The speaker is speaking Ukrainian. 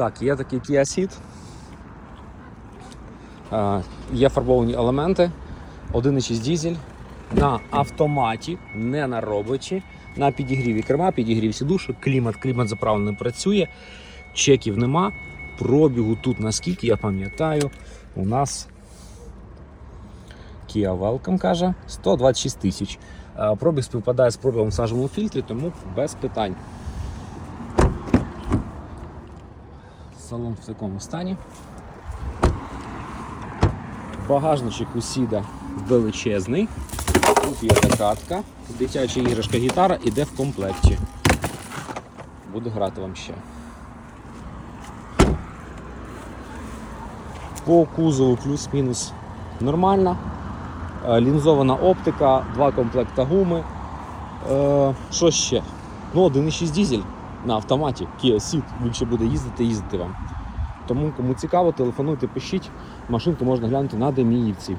Так, є такий Kia Є фарбовані елементи. 1,6 дізель на автоматі, не на роботі, на підігріві керма, підігрів сідушок, клімат, клімат заправлений працює, чеків нема. Пробігу тут, наскільки я пам'ятаю, у нас Kia Welcome каже 126 тисяч. Пробіг співпадає з пробігом в сажевому фільтрі, тому без питань. Салон в такому стані. Багажничок у сіда величезний. Тут є закатка, дитяча іграшка гітара іде в комплекті. Буду грати вам ще. По кузову плюс-мінус нормально. Е, Лінзована оптика, два комплекта гуми. Е, що ще? Ну, 1,6 дізель на автоматі. Kia Ceed. Він ще буде їздити, їздити вам. Тому кому цікаво, телефонуйте, пишіть. Машинку можна глянути на Деміївці.